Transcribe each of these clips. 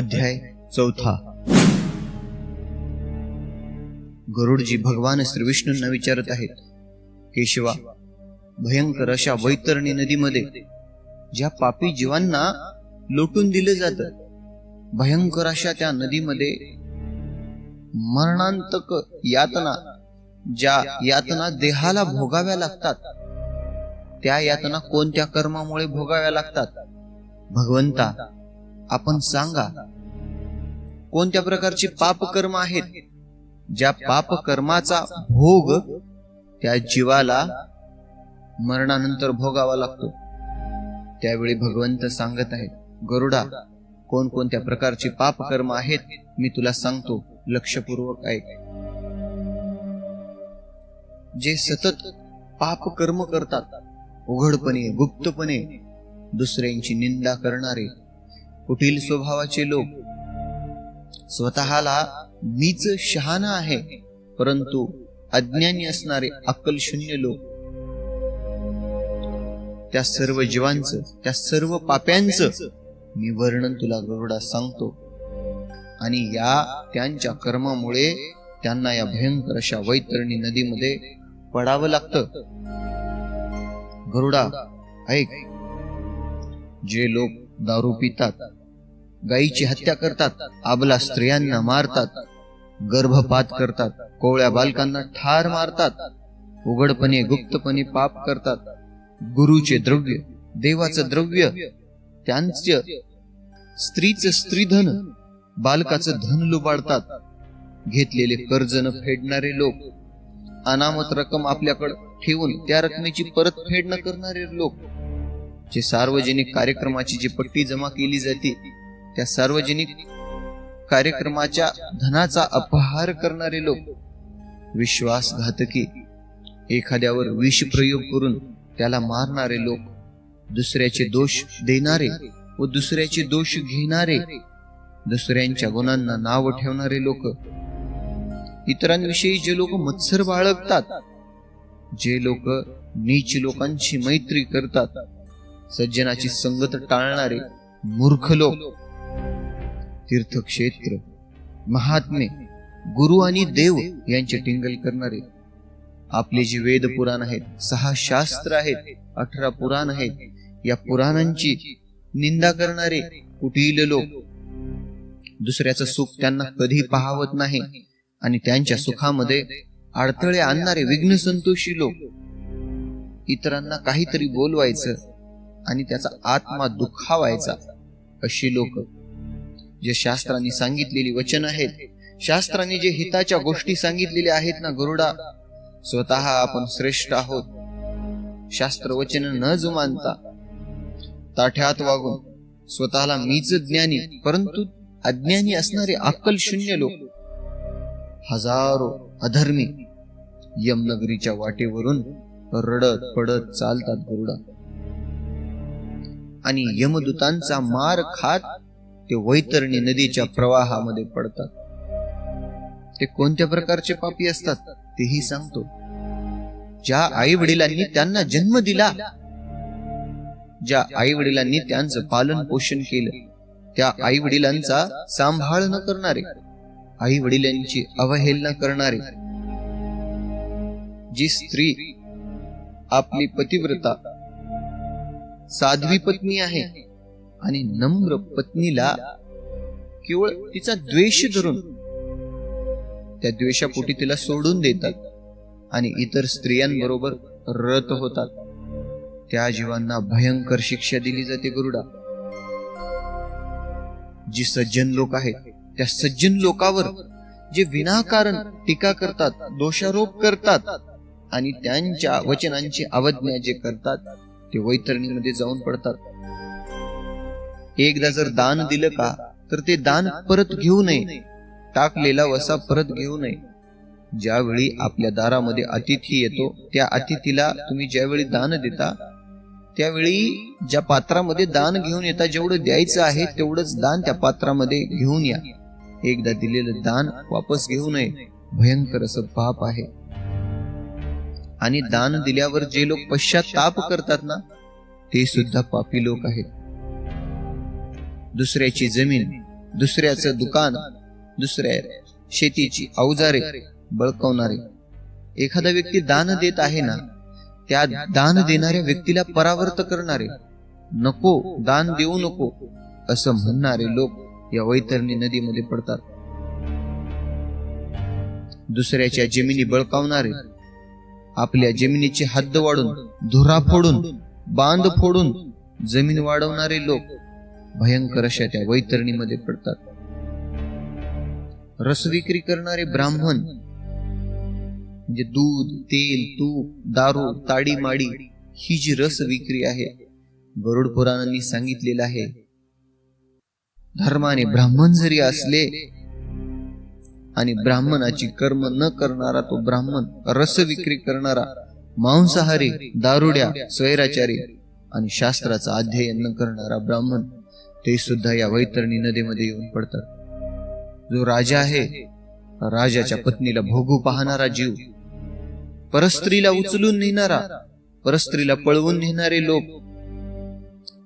अध्याय चौथा. गरुडजी भगवान श्री विष्णूंना विचारत आहेत केशवा भयंकर अशा वैतरणी नदीमध्ये ज्या पापी जीवांना लोटून दिलं जात भयंकर अशा त्या नदीमध्ये मरणांतक यातना ज्या यातना देहाला भोगाव्या लागतात त्या यातना कोणत्या कर्मामुळे भोगाव्या लागतात? भगवंता आपण सांगा कोणत्या प्रकारचे पाप कर्म आहेत? ज्या पाप कर्माचा भोग त्या जीवाला मरणानंतर भोगावा लागतो. त्यावेळी भगवंत सांगत आहेत गरुडा कोणकोणत्या प्रकारचे पाप कर्म आहेत मी तुला सांगतो लक्षपूर्वक ऐक. जे सतत पाप कर्म करतात उघडपणे गुप्तपणे दुसऱ्यांची निंदा करणारे कुटील स्वभावाचे लोक स्वतःला मीच शहाणा आहे परंतु अज्ञानी असणारे अक्कल शून्य लोक त्या सर्व जीवांचं त्या सर्व पाप्यांचं मी वर्णन तुला गरुडा सांगतो. आणि या त्यांच्या कर्मामुळे त्यांना या भयंकर अशा वैतरणी नदीमध्ये पडावं लागतं. गरुडा ऐक. जे लोक दारू पितात गायीची हत्या करतात आबला स्त्रियांना मारतात गर्भपात करतात कोवळ्या बालकांना ठार मारतात उघडपणे गुप्तपणे पाप करतात. गुरुचे द्रव्य देवाचं द्रव्य त्यांचं स्त्रीचं स्त्रीधन बालकाचं धन लुबाडतात. घेतलेले कर्ज न फेडणारे लोक अनामत रक्कम आपल्याकडे ठेवून त्या रकमेची परतफेड न करणारे लोक जे सार्वजनिक कार्यक्रमाची जी पट्टी जमा केली जाते त्या सार्वजनिक कार्यक्रमाच्या धनाचा अपहार करणारे लोक विश्वासघातकी एखाद्यावर विष प्रयोग करून त्याला मारणारे लोक दुसऱ्याचे दोष देणारे व दुसऱ्याचे दोष घेणारे दुसऱ्यांच्या गुणांना नाव ठेवणारे लोक. इतरांविषयी जे लोक मत्सर बाळगतात जे लोक नीच लोकांची मैत्री करतात सज्जनाची संगत टाळणारे मूर्ख लोक तीर्थक्षेत्र महात्मे गुरु आणि देव यांचे टिंगल करणारे. आपले जे वेद पुराण आहेत सहा शास्त्र आहेत अठरा पुराण आहेत या पुराणांची निंदा करणारे कुटील लोक. दुसऱ्याचं सुख त्यांना कधी पाहावत नाही आणि त्यांच्या सुखामध्ये अडथळे आणणारे विघ्न संतोषी लोक. इतरांना काहीतरी बोलवायचं आणि त्याचा आत्मा दुखावायचा अशी लोक. जे शास्त्रांनी सांगितलेली वचन आहेत शास्त्राने जे हिताच्या गोष्टी सांगितलेल्या आहेत ना गरुडा स्वतः आपण श्रेष्ठ आहोत. शास्त्र वचन न जुमानता ताठ्यात वागून स्वतःला मीच ज्ञानी परंतु अज्ञानी असणारे अक्कल शून्य लोक हजारो अधर्मी यमनगरीच्या वाटेवरून रडत पडत चालतात गरुडा. आणि यमदूतांचा मार खात ते वैतरणी नदीच्या प्रवाहामध्ये पडतात. ते कोणत्या प्रकारचे पापी असतात तेही सांगतो. ज्या आई वडिलांनी त्यांना जन्म दिला ज्या आई वडिलांनी त्यांचं पालन पोषण केलं त्या आई वडिलांचा सांभाळ न करणारे आई वडिलांची अवहेलना करणारे. जी स्त्री आपली पतिव्रता साध्वी पत्नी आहे आणि नम्र पत्नीला केवळ तिचा द्वेष धरून त्या द्वेषापोटी तिला सोडून देतात आणि इतर स्त्रियांबरोबर रत होतात. त्या जीवांना भयंकर शिक्षा दिली जाते गरुडा. जी सज्जन लोक आहेत त्या सज्जन लोकावर जे विनाकारण टीका करतात दोषारोप करतात आणि त्यांच्या वचनांची अवज्ञा जे करतात ते वैतरणीमध्ये जाऊन पडतात. एकदा जर दान दिलं का तर ते दान परत घेऊ नये. टाकलेला वसा परत घेऊ नये. ज्यावेळी आपल्या दारामध्ये अतिथी येतो त्या अतिथीला तुम्ही ज्यावेळी दान देता त्यावेळी ज्या पात्रामध्ये दान घेऊन येता जेवढं द्यायचं आहे तेवढंच दान त्या पात्रामध्ये घेऊन या. एकदा दिलेलं दान वापस घेऊ नये. भयंकर असं पाप आहे. आणि दान दिल्यावर जे लोक पश्चाताप करतात ना ते सुद्धा पापी लोक आहेत. दुसऱ्याची जमीन दुसऱ्याचं दुकान दुसऱ्या शेतीची अवजारे बळकवणारे. एखादा व्यक्ती दान देत आहे ना त्या दान देणाऱ्या व्यक्तीला परावर्त करणारे. नको दान देऊ नको असं म्हणणारे लोक या वैतरणी नदीमध्ये पडतात. दुसऱ्याच्या जमिनी बळकावणारे आपल्या जमिनीची हद्द वाढून धुरा फोडून बांध फोडून जमीन वाढवणारे लोक भयंकर अशा त्या वैतरणीमध्ये पडतात. रसविक्री करणारे ब्राह्मण म्हणजे दूध तेल तूप दारू ताडी माडी ही जी रस विक्री आहे गरुड पुराणांनी सांगितलेलं आहे. धर्माने ब्राह्मण जरी असले आणि ब्राह्मणाची कर्म न करणारा तो ब्राह्मण रस विक्री करणारा मांसाहारी दारुड्या स्वैराचारी आणि शास्त्राचा अध्ययन न करणारा ब्राह्मण ते सुद्धा या वैतरणी नदीमध्ये येऊन पडतात. जो राजा आहे राजाच्या पत्नीला भोगू पाहणारा जीव परस्त्रीला उचलून नेणारा परस्त्रीला पळवून नेणारे लोक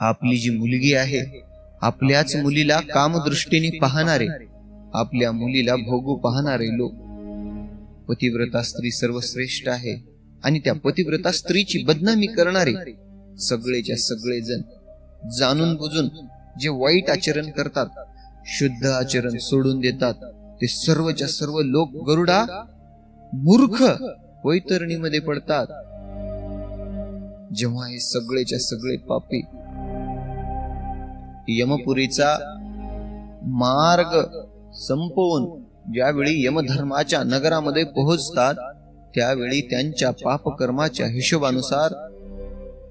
आपली जी मुलगी आहे आपल्याच मुलीला कामदृष्टीने पाहणारे आपल्या मुलीला भोगू पाहणारे लोक. पतिव्रता स्त्री सर्वश्रेष्ठ आहे आणि त्या पतिव्रता स्त्रीची बदनामी करणारे सगळेच्या सगळे जण जाणून बुजून जे वाईट आचरण करतात शुद्ध आचरण सोडून देतात ते सर्वच्या सर्व लोक गरुडा मूर्ख वैतरणीमध्ये पडतात. जेव्हा हे सगळेच्या सगळे पापी यमपुरीचा मार्ग संपवून ज्यावेळी यमधर्माच्या नगरामध्ये पोहोचतात त्यावेळी त्यांच्या पापकर्माच्या हिशोबानुसार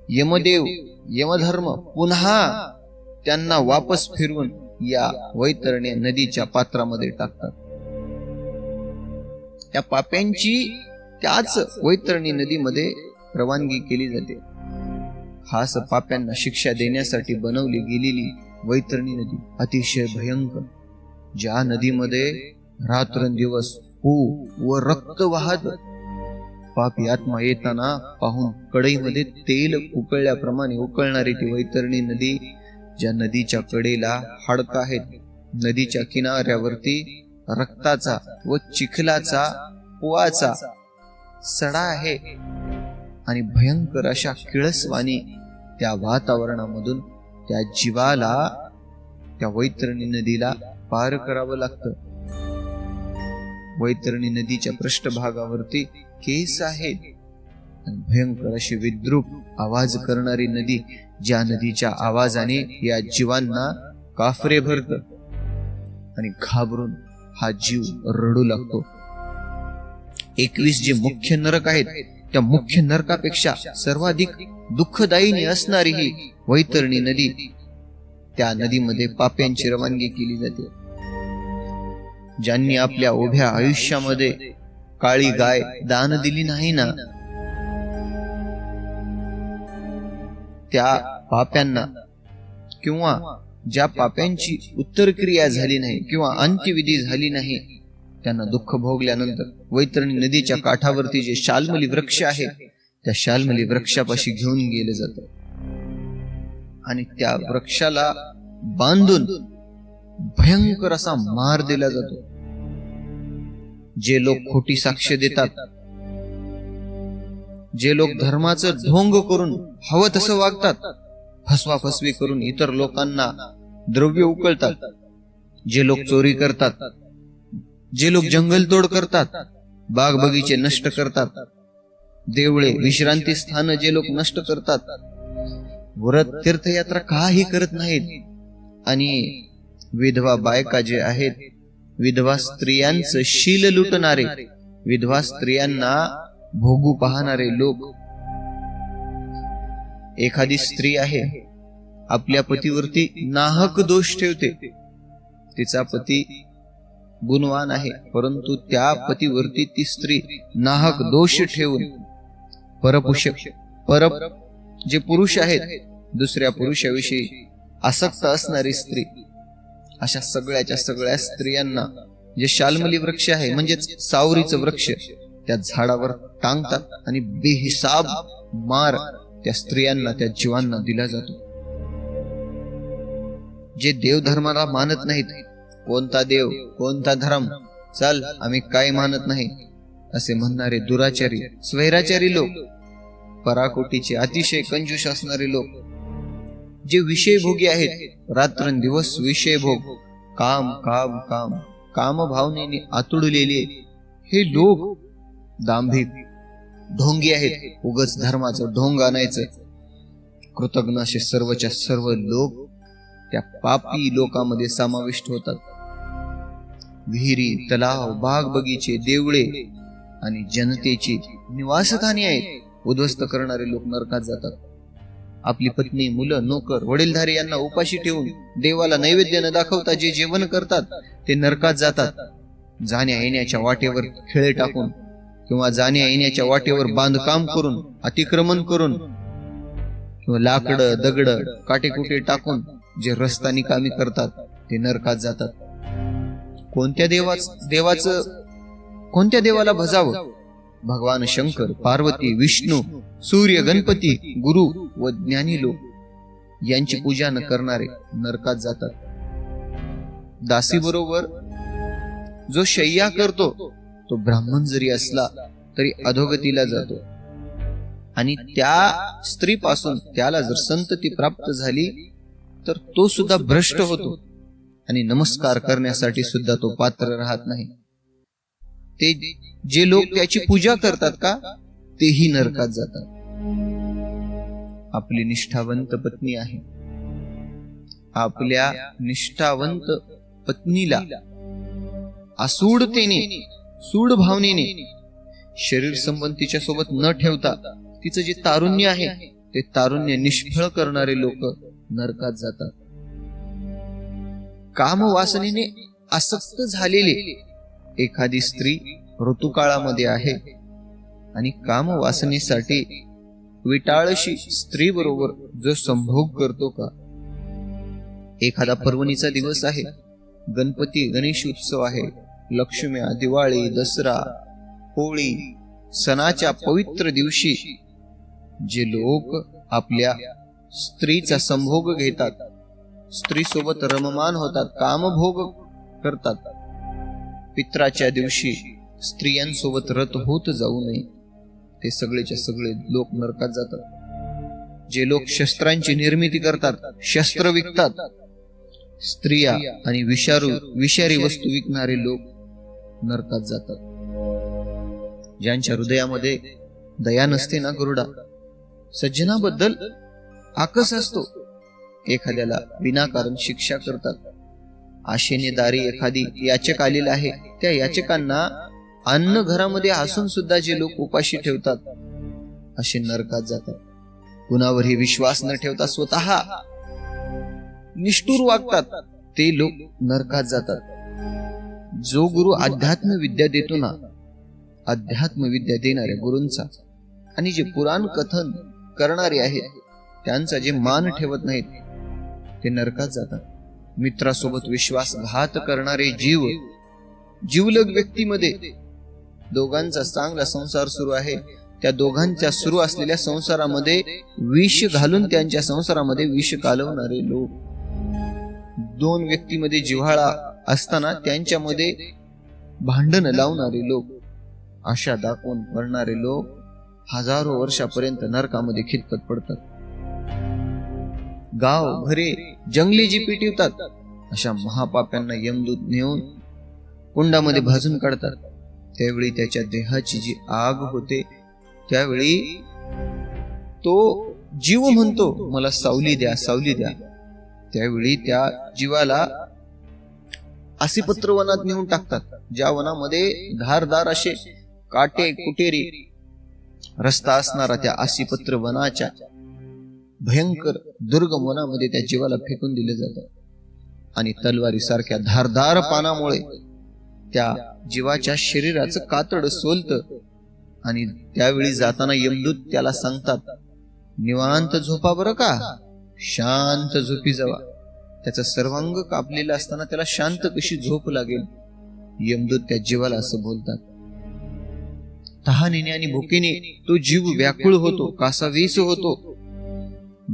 यमदेव यमधर्म पुन्हा त्यांना वापस फिरवून या वैतरणी नदीच्या पात्रामध्ये टाकतात. त्या पाप्यांची त्याच वैतरणी नदीमध्ये रवानगी केली जाते. खास पाप्यांना शिक्षा देण्यासाठी बनवली गेलेली वैतरणी नदी अतिशय भयंकर ज्या नदीमध्ये रात्रंदिवस हो व रक्त वाहत पापी आत्मा येताना पाहून कढईमध्ये तेल उकळल्याप्रमाणे उकळणारी ती वैतरणी नदी ज्या नदीच्या कडेला हाडक आहेत. नदीच्या किनाऱ्यावरती रक्ताचा व चिखलाचा पुवाचा सडा आहे. आणि भयंकर अशा किळसवाणी त्या वातावरणामधून त्या जीवाला त्या वैतरणी नदीला पार करावं लागतं. वैतरणी नदीच्या पृष्ठभागावरती केस आहेत. आणि भयंकर अशी विद्रूप आवाज करणारी नदी ज्या नदीच्या आवाजाने या जीवांना काफरे भरत आणि घाबरून हा जीव रडू लागतो. एकवीस जे मुख्य नरक आहेत त्या मुख्य नरकापेक्षा सर्वाधिक दुःखदायीने असणारी ही वैतरणी नदी. त्या नदीमध्ये पाप्यांची रवानगी केली जाते. ज्यांनी आपल्या उभ्या आयुष्यामध्ये काळी गाय दान दिली नाही ना त्या पाप्यांना. किंवा ज्या पाप्यांची उत्तरक्रिया झाली नाही किंवा अंत्यविधी झाली नाही त्यांना दुःख भोगल्यानंतर वैतरणी नदीच्या काठावरती जे शालमली वृक्ष आहे त्या शालमली वृक्षापाशी घेऊन गेले जात. आणि त्या वृक्षाला बांधून भयंकर असा मार दिला जातो. जे लोक खोटी साक्ष देतात जे लोक धर्माचं ढोंग करून हवं तसं वागतात फसवाफसवी करून इतर लोकांना द्रव्य उकळतात. जे लोक चोरी करतात जे लोक जंगलतोड करतात बाग बगीचे नष्ट करतात. देवळे विश्रांती स्थान जे लोक नष्ट करतात व्रत तीर्थयात्रा काही करत नाहीत. आणि विधवा बायका जे आहेत विधवा स्त्रियांचं शील लुटणारे विधवा स्त्रियांना भोगू पाहणारे लोक. एखादी स्त्री आहे आपल्या पतीवरती नाहक दोष ठेवते. तिचा पती गुणवान आहे परंतु त्या पतीवरती ती स्त्री नाहक दोष ठेवून परपुषक पर जे पुरुष आहेत दुसऱ्या पुरुषाविषयी आसक्त असणारी स्त्री. अशा सगळ्याच्या सगळ्या स्त्रियांना जे शालमली वृक्ष आहे म्हणजेच सावरीचं वृक्ष त्या झाडावर टांगतात आणि बेहिसाब मार त्या स्त्रियांना त्या जीवांना दिला जातो. जे देवधर्माला मानत नाहीत कोणता देव कोणता धर्म चल आम्ही काय मानत नाही असे म्हणणारे दुराचारी स्वैराचारी लोक पराकोटीचे अतिशय कंजूष असणारे लोक जे विषयभोगी आहेत रात्रंदिवस विषयभोग काम काम काम काम भावनेने आतुडलेले हे लोक दांभिक ढोंगी आहेत उगच धर्माचं ढोंग आणायचं. कृतज्ञ असे सर्वच्या सर्व लोक त्या पापी लोकांमध्ये समाविष्ट होतात. विहिरी तलाव बाग बगीचे देवळे आणि जनतेची निवासस्थाने आहेत. उद्ध्वस्त करणारे लोक नरकात जातात. आपली पत्नी मुलं नोकर वडीलधारी यांना उपाशी ठेवून देवाला नैवेद्य न दाखवता जे जेवण करतात ते नरकात जातात. जाण्या येण्याच्या वाटेवर खेळे टाकून किंवा जाण्या येण्याच्या वाटेवर बांधकाम करून अतिक्रमण करून किंवा लाकड दगड काटेकुटे टाकून जे रस्ता निकामी करतात ते नरकात जातात. कोणत्या देवाच देवाचं कोणत्या देवाला भजावं? भगवान शंकर पार्वती विष्णू सूर्य गणपती गुरु व ज्ञानी लोक यांची पूजा न करणारे नरकात जातात. दासी बरोबर जो शय्या करतो तो ब्राह्मण जरी असला तरी अधोगतीला जातो. आणि त्या स्त्रीपासून त्याला जर संतती प्राप्त झाली तर तो सुद्धा भ्रष्ट होतो. आणि नमस्कार करण्यासाठी सुद्धा तो पात्र राहत नाही. ते जे लोक त्याची पूजा करतात का तेही नरकात जातात. आपली निष्ठावंत पत्नी आहे. आपल्या निष्ठावंत पत्नीला आसूडतेने सूड भावनेने. शरीर संबंधीच्या सोबत न ठेवता तिचं जे तारुण्य आहे ते तारुण्य निष्फळ करणारे लोक नरकात जातात. काम वासनेने आसक्त झालेले एखादी स्त्री ऋतुकाळामध्ये आहे आणि काम वासनेसाठी विटाळशी स्त्री बरोबर जो संभोग करतो का? एखादा पर्वणीचा दिवस आहे गणपती गणेश उत्सव आहे लक्ष्म्या दिवाळी दसरा होळी सणाच्या पवित्र दिवशी जे लोक आपल्या स्त्रीचा संभोग घेतात स्त्रीसोबत रममान होतात कामभोग करतात. पित्राच्या दिवशी स्त्रियांसोबत रत होत जाऊ नये ते सगळेच्या सगळे लोक नरकात जातात. जे लोक शस्त्रांची निर्मिती करतात शस्त्र विकतात स्त्रिया आणि विषारू विषारी वस्तू विकणारे लोक नरकात जातात. ज्यांच्या हृदयामध्ये दया नसते ना गरुडा सज्जनाबद्दल आकस असतो. एखाद्याला विनाकारण शिक्षा करतात. आशेने दारी एखादी याचक आलेला आहे त्या याचकांना अन्न घरामध्ये असून सुद्धा जे लोक उपाशी ठेवतात असे नरकात जातात. कुणावरही विश्वास न ठेवता स्वतः निष्ठूर वागतात ते लोक नरकात जातात. जो गुरु अध्यात्म विद्या देतो ना अध्यात्म विद्या देणाऱ्या गुरूंचा आणि जे पुराण कथन करणारे आहेत त्यांचा जे मान ठेवत नाहीत ते नरकात जातात. मित्रासोबत विश्वासघात करणारे जीव जीवलग व्यक्तीमध्ये दोघांचा चांगला संसार सुरू आहे. त्या दोघांच्या सुरू असलेल्या संसारामध्ये विष घालून त्यांच्या संसारामध्ये विष कालवणारे लोक. दोन व्यक्तीमध्ये जिव्हाळा असताना त्यांच्यामध्ये भांडण लावणारे लोक आशा दाखवून मरणारे लोक हजारो वर्षापर्यंत नरकामध्ये खितपत पडतात. गाव घरे जंगली जी पिटिवतात. अशा महापाप्यांना यमदूत नेऊन कुंडामध्ये भाजून काढतात. त्यावेळी त्याच्या देहाची जी आग होते त्यावेळी तो जीव म्हणतो मला सावली द्या सावली द्या. त्यावेळी त्या जीवाला आसीपत्र वनात नेऊन टाकतात. ज्या वनामध्ये धारदार असे काटे कुटेरी रस्ता असणारा त्या आसीपत्र वनाच्या भयंकर दुर्गम वनामध्ये त्या जीवाला फेकून दिले जातात. आणि तलवारी सारख्या धारदार पानामुळे त्या जीवाच्या शरीराचं कातड सोलत आणि त्यावेळी जाताना यमदूत त्याला सांगतात निवांत झोपा बरं का? शांत झोपी जावा. त्याचा सर्वांग कापलेला असताना त्याला शांत कशी झोप लागेल? यमदूत त्या जीवाला असं बोलतात. तहानेने आणि भुकेने तो जीव व्याकुळ होतो कासावीस होतो.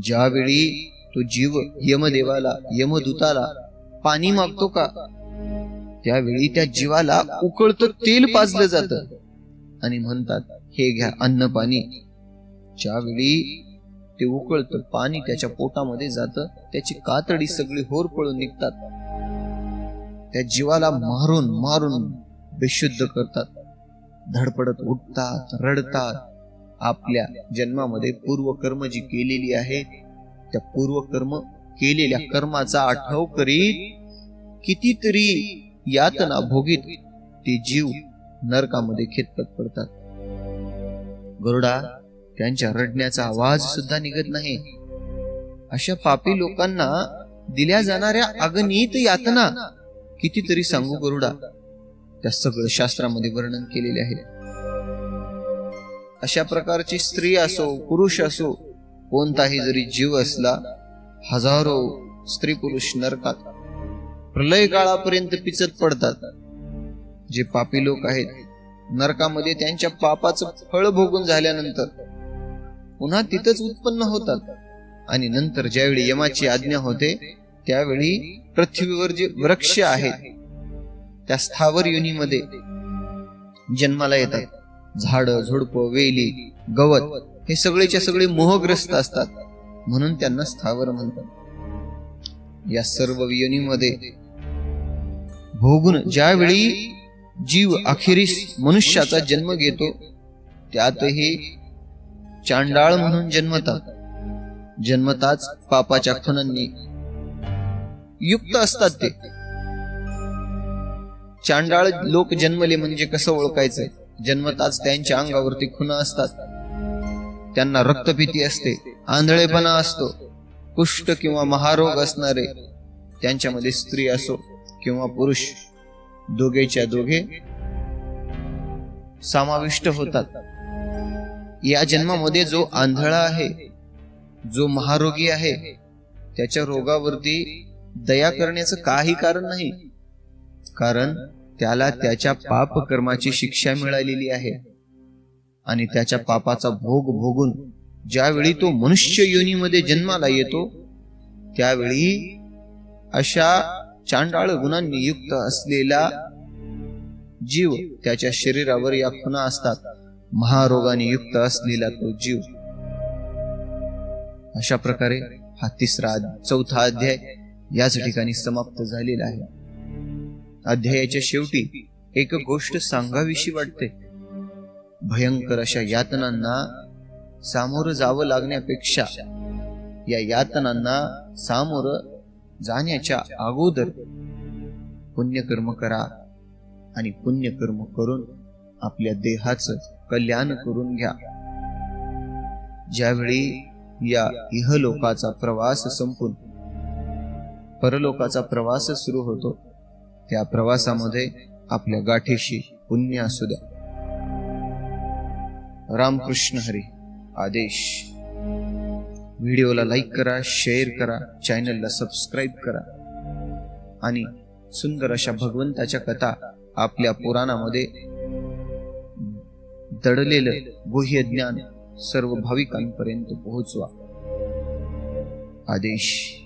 ज्यावेळी तो जीव यमदेवाला यमदूताला पाणी मागतो का? त्यावेळी त्या जीवाला उकळतं तेल पाजलं जात. आणि म्हणतात हे घ्या अन्न पाणी. ज्यावेळी ते उकळतं पाणी त्याच्या पोटामध्ये जातं त्याची कातडी सगळी होर पळून निघतात. त्या जीवाला मारून मारून बेशुद्ध करतात. धडपडत उठतात रडतात. आपल्या जन्मामध्ये पूर्वकर्म जी केलेली आहे त्या पूर्वकर्म केलेल्या कर्माचा आठव करीत कितीतरी यातना भोगीत ते जीव नरकामध्ये खेतपत पडतात. गरुडा त्यांच्या रडण्याचा आवाज सुद्धा निघत नाही. अशा पापी लोकांना दिल्या जाणाऱ्या अगणित यातना कितीतरी सांगू गरुडा त्या सगळं शास्त्रामध्ये वर्णन केलेले आहे. अशा प्रकारची स्त्री असो पुरुष असो कोणताही जरी जीव असला हजारो स्त्री पुरुष नरकात प्रलय काळापर्यंत पिचत पडतात. जे पापी लोक आहेत नरकामध्ये त्यांच्या पापाचं फळ भोगून झाल्यानंतर पुन्हा तिथंच उत्पन्न होतात. आणि नंतर ज्यावेळी यमाची आज्ञा होते त्यावेळी पृथ्वीवर जे वृक्ष आहेत त्या स्थावर युनीमध्ये जन्माला येतात. झाड झुडप वेली गवत हे सगळेच्या सगळे मोहग्रस्त असतात. म्हणून त्यांना स्थावर म्हणतात. या सर्व योनीमध्ये भोगून ज्यावेळी जीव अखेरीस मनुष्याचा जन्म घेतो त्यातही चांडाळ म्हणून जन्मतात. जन्मताच पापाच्या खुनांनी युक्त असतात ते. चांडाळ लोक जन्मले म्हणजे कसं ओळखायचं? जन्मताच त्यांच्या अंगावरती खुणा असतात. त्यांना रक्तपिती असते आंधळेपणा असतो. कुष्ठ किंवा महारोग असणारे त्यांच्यामध्ये स्त्री असो किंवा पुरुष दोघेच्या दोघे समाविष्ट होतात. या जन्मामध्ये जो आंधळा आहे जो महारोगी आहे त्याच्या रोगावरती दया करण्याचं काही कारण नाही. कारण त्याला त्याच्या पाप कर्माची शिक्षा मिळालेली आहे. आणि त्याच्या पापाचा भोग भोगून ज्यावेळी तो मनुष्य योनीमध्ये जन्माला येतो त्यावेळी अशा चांडाळ गुणांनी युक्त असलेला जीव त्याच्या शरीरावर या खुना असतात. महारोगाने युक्त असलेला तो जीव. अशा प्रकारे हा तिसरा चौथा अध्याय याच ठिकाणी समाप्त झालेला आहे. अध्यायाच्या शेवटी एक गोष्ट सांगावीशी वाटते. भयंकर अशा यातनांना सामोरं जावं लागण्यापेक्षा या यातनांना सामोरं जाण्याच्या अगोदर पुण्यकर्म करा आणि पुण्यकर्म करून आपल्या देहाचं कल्याण करून घ्या. ज्यावेळी या इहलोकाचा प्रवास संपून परलोकाचा प्रवास सुरू होतो त्या प्रवासामध्ये आपल्या गाठीशी पुण्य असू द्या. रामकृष्ण हरी आदेश. व्हिडिओला लाईक करा शेअर करा चॅनलला सबस्क्राईब करा आणि सुंदर अशा भगवंताच्या कथा आपल्या पुराणामध्ये दडलेलं गुह्य ज्ञान सर्व भाविकांपर्यंत पोहोचवा. आदेश.